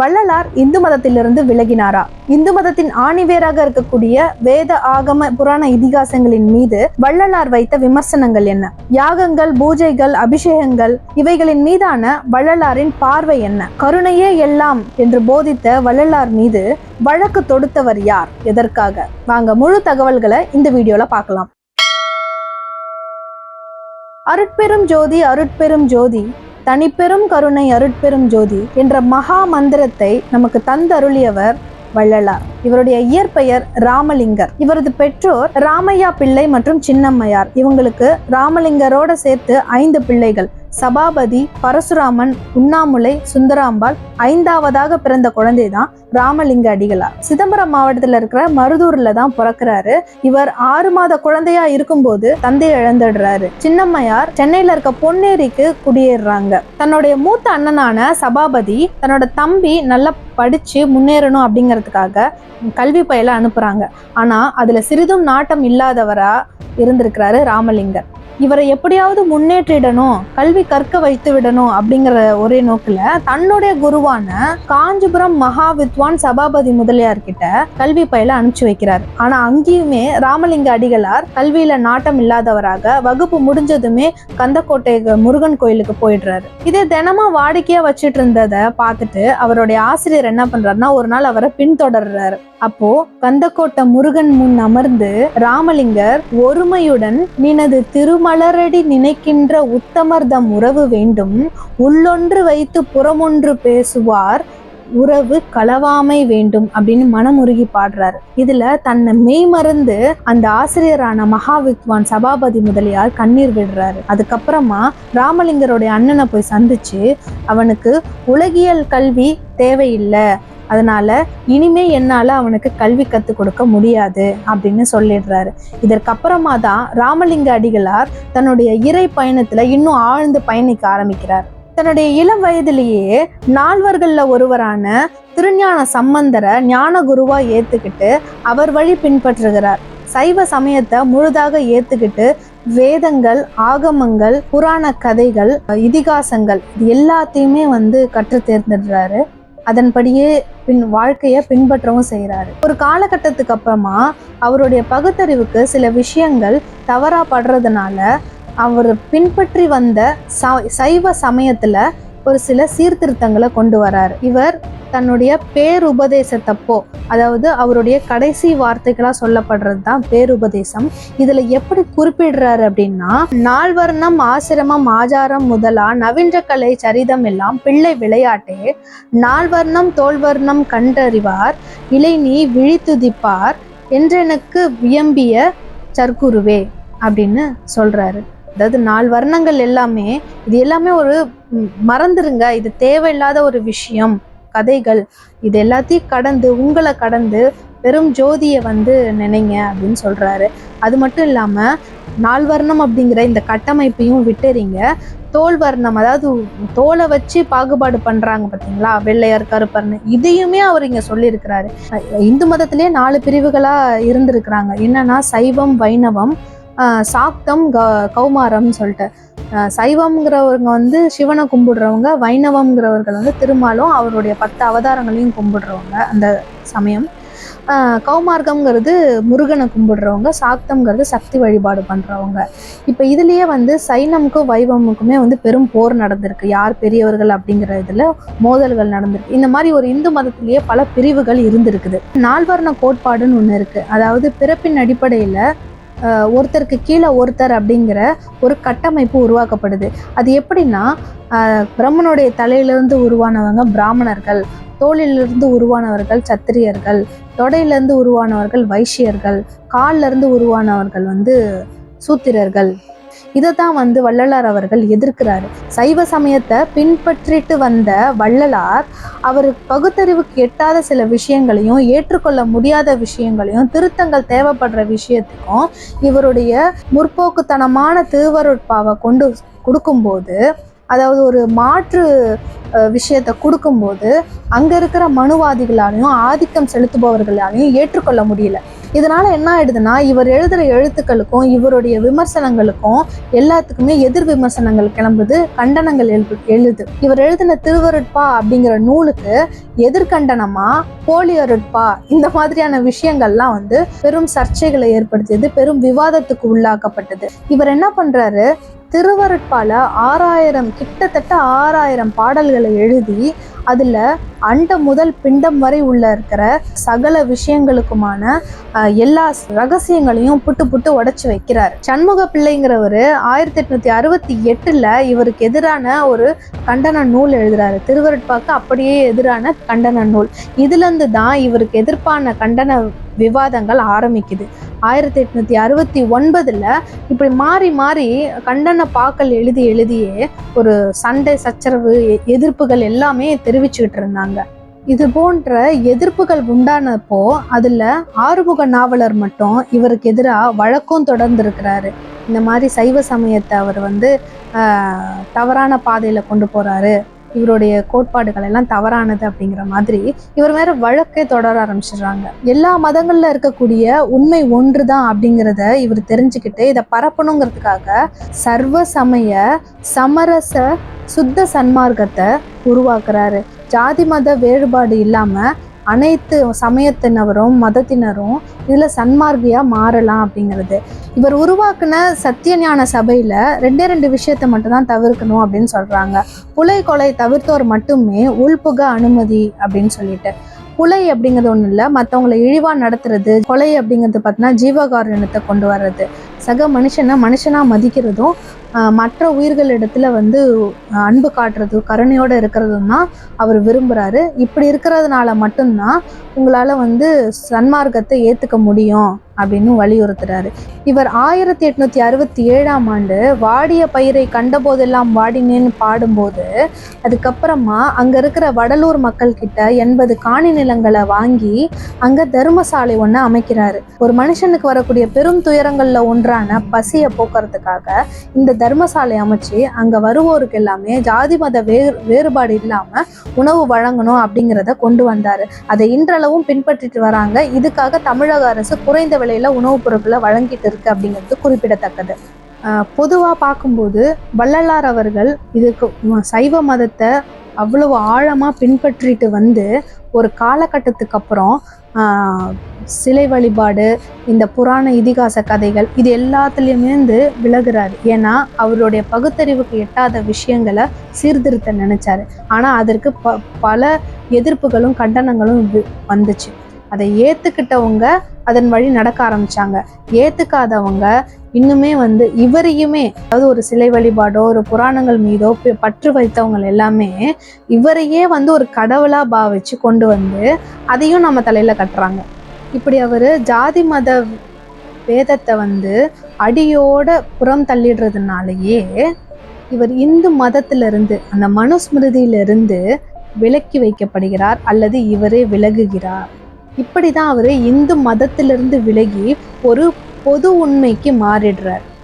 வள்ளலார் இந்து மதத்திலிருந்து விலகினாரா? இந்து மதத்தின் ஆணிவேராக இருக்கக்கூடிய வேத ஆகம புராண இதிகாசங்களின் மீது வள்ளலார் வைத்த விமர்சனங்கள் என்ன? யாகங்கள் பூஜைகள் அபிஷேகங்கள் இவைகளின் மீதான வள்ளலாரின் பார்வை என்ன? கருணையே எல்லாம் என்று போதித்த வள்ளலார் மீது வழக்கு தொடுத்தவர் யார்? எதற்காக? வாங்க முழு தகவல்களை இந்த வீடியோல பார்க்கலாம். அருட்பெரும் ஜோதி அருட்பெரும் ஜோதி தனிப்பெரும் கருணை அருட்பெரும் ஜோதி என்ற மகா மந்திரத்தை நமக்கு தந்தருளியவர் வள்ளலார். இவருடைய இயற்பெயர் ராமலிங்கர். இவரது பெற்றோர் ராமையா பிள்ளை மற்றும் சின்னம்மையார். இவங்களுக்கு ராமலிங்கரோட சேர்த்து ஐந்து பிள்ளைகள். சபாபதி பரசுராமன் உண்ணாமுலை சுந்தராம்பாள் ஐந்தாவதாக பிறந்த குழந்தை தான் ராமலிங்க அடிகளார் சிதம்பரம் மாவட்டத்தில் இருக்கிற மருதூர்ல தான் பிறக்கிறாரு. இவர் ஆறு மாத குழந்தையா இருக்கும்போது தந்தையை இழந்துடுறாரு. சின்னம்மையார் சென்னையில இருக்க பொன்னேரிக்கு குடியேறுறாங்க. தன்னுடைய மூத்த அண்ணனான சபாபதி தன்னோட தம்பி நல்லா படிச்சு முன்னேறணும் அப்படிங்கிறதுக்காக கல்வி பயில அனுப்புறாங்க. ஆனா அதுல சிறிதும் நாட்டம் இல்லாதவரா இருந்திருக்கிறாரு ராமலிங்கர். இவரை எப்படியாவது முன்னேற்றிடணும் கல்வி கற்க வைத்து விடணும் அப்படிங்கிற ஒரே நோக்கில் தன்னுடைய குருவான காஞ்சிபுரம் மகா வித்வான் சபாபதி முதலியார் கிட்ட கல்வி பயில அனுப்பிச்சு வைக்கிறார். ஆனா அங்கேயுமே ராமலிங்க அடிகளார் கல்வியில நாட்டம் இல்லாதவராக வகுப்பு முடிஞ்சதுமே கந்தக்கோட்டை முருகன் கோயிலுக்கு போயிடுறாரு. இதே தினமும் வாடிக்கையா வச்சுட்டு இருந்ததை பார்த்துட்டு அவருடைய ஆசிரியர் என்ன பண்றாருன்னா ஒரு நாள் அவரை பின்தொடர்றாரு. அப்போ கந்தக்கோட்டை முருகன் முன் அமர்ந்து ராமலிங்கர் ஒருமையுடன் நினது திருமலரடி நினைக்கின்ற உத்தமர்தம் உறவு வேண்டும். உள்ளொன்று வைத்து புறமொன்று பேசுவார் உறவு களவாமை வேண்டும் அப்படின்னு மனமுருகி பாடுறாரு. இதுல தன்னை மெய்மறந்து அந்த ஆசிரியரான மகாவித்வான் சபாபதி முதலியார் கண்ணீர் விடுறாரு. அதுக்கப்புறமா ராமலிங்கருடைய அண்ணனை போய் சந்திச்சு அவனுக்கு உலகியல் கல்வி தேவையில்லை. அதனால இனிமே என்னால அவனுக்கு கல்வி கற்றுக் கொடுக்க முடியாது அப்படின்னு சொல்லிடுறாரு. இதற்கப்புறமா தான் ராமலிங்க அடிகளார் தன்னுடைய இறை பயணத்துல இன்னும் ஆழ்ந்து பயணிக்க ஆரம்பிக்கிறார். தன்னுடைய இளம் வயதிலேயே நால்வர்கள்ல ஒருவரான திருஞான சம்பந்தரை ஞான குருவா ஏத்துக்கிட்டு அவர் வழி பின்பற்றுகிறார். சைவ சமயத்தை முழுதாக ஏத்துக்கிட்டு வேதங்கள் ஆகமங்கள் புராண கதைகள் இதிகாசங்கள் இது எல்லாத்தையுமே வந்து கற்று தேர்ந்துடுறாரு. அதன்படியே பின் வாழ்க்கையை பின்பற்றவும் செய்கிறாரு ஒரு காலகட்டத்துக்கு அப்புறமா அவருடைய பகுத்தறிவுக்கு சில விஷயங்கள் தவறா படுறதுனால அவர் பின்பற்றி வந்த ச- சைவ சமயத்துல ஒரு சில சீர்திருத்தங்களை கொண்டு வரார். இவர் தன்னுடைய பேருபதேசத்தப்போ அதாவது அவருடைய கடைசி வார்த்தைகளாக சொல்லப்படுறது தான் பேருபதேசம். இதில் எப்படி குறிப்பிடுறாரு அப்படின்னா நால்வர்ணம் ஆசிரமம் ஆச்சாரம் முதலா நவீன்ற கலை சரிதம் எல்லாம் பிள்ளை விளையாட்டே நால்வர்ணம் தோல்வர்ணம் கண்டறிவார் இளைநீ விழித்துதிப்பார் என்றெனக்கு வியம்பிய சர்க்குருவே அப்படின்னு சொல்றாரு. அதாவது நாலு வர்ணங்கள் எல்லாமே இது எல்லாமே ஒரு மறந்துருங்க இது தேவையில்லாத ஒரு விஷயம். கதைகள் இது எல்லாத்தையும் கடந்து உங்களை கடந்து பெரும் ஜோதியை வந்து நினைங்க அப்படின்னு சொல்றாரு. அது மட்டும் இல்லாம நால்வர்ணம் அப்படிங்கிற இந்த கட்டமைப்பையும் விட்டுறீங்க. தோல் வர்ணம் அதாவது தோலை வச்சு பாகுபாடு பண்றாங்க பாத்தீங்களா? வெள்ளையர் கருப்பர்னு இதையுமே அவர் இங்க சொல்லியிருக்கிறாரு. இந்து மதத்திலே நாலு பிரிவுகளா இருந்திருக்கிறாங்க. என்னன்னா சைவம் வைணவம் சாக்தம் க கௌமாரம்னு சொல்லிட்டு. சைவம்ங்கிறவங்க வந்து சிவனை கும்பிடுறவங்க வைணவம்ங்கிறவர்கள் வந்து திருமாலும் அவருடைய பத்து அவதாரங்களையும் கும்பிடுறவங்க அந்த சமயம். கௌமார்கம்ங்கிறது கௌமார்க்கம்ங்கிறது முருகனை கும்பிடுறவங்க சாக்தம்ங்கிறது சக்தி வழிபாடு பண்ணுறவங்க இப்போ இதுலேயே வந்து சைனமுக்கும் வைவமுக்குமே வந்து பெரும் போர் நடந்திருக்கு. யார் பெரியவர்கள் அப்படிங்கிற இதில் மோதல்கள் நடந்திருக்கு. இந்த மாதிரி ஒரு இந்து மதத்திலேயே பல பிரிவுகள் இருந்திருக்குது. நால்வர்ண கோட்பாடுன்னு ஒன்று இருக்குது அதாவது பிறப்பின் அடிப்படையில் ஒருத்தருக்கு கீழே ஒருத்தர் அப்படிங்கிற ஒரு கட்டமைப்பு உருவாக்கப்படுது. அது எப்படின்னா பிரம்மனுடைய தலையிலிருந்து உருவானவங்க பிராமணர்கள் தோளிலிருந்து உருவானவர்கள் சத்திரியர்கள் தொடையிலிருந்து உருவானவர்கள் வைஷ்யர்கள் காலிலிருந்து உருவானவர்கள் வந்து சூத்திரர்கள். இதை தான் வந்து வள்ளலார் அவர்கள் எதிர்க்கிறாரு. சைவ சமயத்தை பின்பற்றிட்டு வந்த வள்ளலார் அவர் பகுத்தறிவுக்கு எட்டாத சில விஷயங்களையும் ஏற்றுக்கொள்ள முடியாத விஷயங்களையும் திருத்தங்கள் தேவைப்படுற விஷயத்துக்கும் இவருடைய முற்போக்குத்தனமான திருவருட்பாவை கொண்டு கொடுக்கும்போது அதாவது ஒரு மாற்று அஹ், விஷயத்தை கொடுக்கும்போது அங்க இருக்கிற மனுவாதிகளாலையும் ஆதிக்கம் செலுத்துபவர்களாலையும் ஏற்றுக்கொள்ள முடியல. இதனால என்ன ஆயிடுதுன்னா இவர் எழுதுற எழுத்துக்களுக்கும் இவருடைய விமர்சனங்களுக்கும் எல்லாத்துக்குமே எதிர் விமர்சனங்கள் கிளம்புது கண்டனங்கள் எழுது எழுது. இவர் எழுதின திருவருட்பா அப்படிங்கிற நூலுக்கு எதிர்கண்டனமா போலி அருட்பா இந்த மாதிரியான விஷயங்கள்லாம் வந்து பெரும் சர்ச்சைகளை ஏற்படுத்தியது பெரும் விவாதத்துக்கு உள்ளாக்கப்பட்டது. இவர் என்ன பண்றாரு திருவருட்பால ஆறாயிரம் கிட்டத்தட்ட ஆறாயிரம் பாடல்களை எழுதி அதுல அண்ட முதல் பிண்டம் வரை உள்ள இருக்கிற சகல விஷயங்களுக்குமான அஹ், எல்லா ரகசியங்களையும் புட்டு புட்டு உடைச்சு வைக்கிறார். சண்முக பிள்ளைங்கிறவர் ஆயிரத்தி எட்நூத்தி அறுபத்தி எட்டுல இவருக்கு எதிரான ஒரு கண்டன நூல் எழுதுறாரு. திருவருட்பாக்கு அப்படியே எதிரான கண்டன நூல். இதுலேருந்து தான் இவருக்கு எதிர்ப்பான கண்டன விவாதங்கள் ஆரம்பிக்குது. ஆயிரத்தி எட்நூத்தி அறுபத்தி ஒன்பதுல இப்படி மாறி மாறி கண்டன பாக்கள் எழுதி எழுதியே ஒரு சண்டை சச்சரவு எதிர்ப்புகள் எல்லாமே தெரிவிச்சுக்கிட்டு இருந்தாங்க. இது போன்ற எதிர்ப்புகள் உண்டானப்போ அதுல ஆறுமுக நாவலர் மட்டும் இவருக்கு எதிராக வழக்கம் தொடர்ந்து இருக்கிறாரு இந்த மாதிரி சைவ சமயத்தை அவர் வந்து தவறான பாதையில கொண்டு போறாரு. இவருடைய கோட்பாடுகள் எல்லாம் தவறானது அப்படிங்கிற மாதிரி இவர் மேல வழக்கை தொடர ஆரம்பிச்சிடுறாங்க. எல்லா மதங்கள்ல இருக்கக்கூடிய உண்மை ஒன்றுதான் அப்படிங்கிறத இவர் தெரிஞ்சுக்கிட்டு இதை பரப்பணுங்கிறதுக்காக சர்வ சமய சமரச சுத்த சன்மார்க்கத்தை உருவாக்குறாரு. ஜாதி மத வேறுபாடு இல்லாம அனைத்து சமயத்தினரும் மதத்தினரும் இதுல சன்மார்க்கியா மாறலாம் அப்படிங்கிறது. இவர் உருவாக்குன சத்தியஞான சபையில ரெண்டே ரெண்டு விஷயத்தை மட்டும்தான் தவிர்க்கணும் அப்படின்னு சொல்றாங்க. புலை கொலை தவிர்த்தோர் மட்டுமே உள்புக அனுமதி அப்படின்னு சொல்லிட்டு. புலை அப்படிங்கிறது ஒன்றும் இல்லை மற்றவங்களை இழிவா நடத்துறது கொலை அப்படிங்கிறது பார்த்தீங்கன்னா ஜீவகாரணத்தை கொண்டு வர்றது. சக மனுஷனை மனுஷனாக மதிக்கிறதும் மற்ற உயிர்களிடத்துல வந்து அன்பு காட்டுறது கருணையோடு இருக்கிறதும் தான் அவர் விரும்புகிறாரு இப்படி இருக்கிறதுனால மட்டும்தான் உங்களால் வந்து சன்மார்க்கத்தை ஏற்றுக்க முடியும் அப்படின்னு வலியுறுத்துறாரு. இவர் ஆயிரத்தி எட்நூத்தி அறுபத்தி ஏழாம் ஆண்டு வாடிய பயிரை கண்டபோதெல்லாம் வாடினேன்னு பாடும்போது அதுக்கப்புறமா அங்க இருக்கிற வடலூர் மக்கள் கிட்ட எண்பது காணி நிலங்களை வாங்கி அங்க தர்மசாலை ஒன்று அமைக்கிறாரு. ஒரு மனுஷனுக்கு வரக்கூடிய பெரும் துயரங்கள்ல ஒன்றான பசியை போக்குறதுக்காக. இந்த தர்மசாலை அமைச்சு அங்க வருவோருக்கு எல்லாமே ஜாதி மத வேறு வேறுபாடு இல்லாம உணவு வழங்கணும் அப்படிங்கிறத கொண்டு வந்தாரு. அதை இன்றளவும் பின்பற்றிட்டு வராங்க. இதுக்காக தமிழக அரசு குறைந்த விலையில உணவுப் பொருட்களை வழங்கிட்டு இருக்கு அப்படிங்கிறது குறிப்பிடத்தக்கது. ஆஹ் பொதுவா பார்க்கும்போது வள்ளலார் அவர்கள் இதுக்கு சைவ மதத்தை அவ்வளவு ஆழமா பின்பற்றிட்டு வந்து ஒரு காலகட்டத்துக்கு அப்புறம் சிலை வழிபாடு இந்த புராண இதிகாச கதைகள் இது எல்லாத்துலேயுமேந்து விலகுறாரு. ஏன்னா அவருடைய பகுத்தறிவுக்கு எட்டாத விஷயங்களை சீர்திருத்த நினைச்சாரு. ஆனா அதற்கு ப பல எதிர்ப்புகளும் கண்டனங்களும் வந்துச்சு. அதை ஏத்துக்கிட்டவங்க அதன் வழி நடக்க ஆரம்பிச்சாங்க. ஏத்துக்காதவங்க இன்னுமே வந்து இவரையுமே அதாவது ஒரு சிலை வழிபாடோ ஒரு புராணங்கள் மீதோ பற்று வைத்தவங்க எல்லாமே இவரையே வந்து ஒரு கடவுளா பாவிச்சு கொண்டு வந்து அதையும் நம்ம தலையில கட்டுறாங்க. இப்படி அவர் ஜாதி மத வேதத்தை வந்து அடியோட புறம் தள்ளிடுறதுனாலயே இவர் இந்து மதத்திலிருந்து அந்த மனுஸ்மிருதியிலிருந்து விலக்கி வைக்கப்படுகிறார் அல்லது இவரே விலகுகிறார். இப்படி தான் அவரு இந்து மதத்திலிருந்து விலகி ஒரு பொது உண்மைக்கு மாறிடுறார்.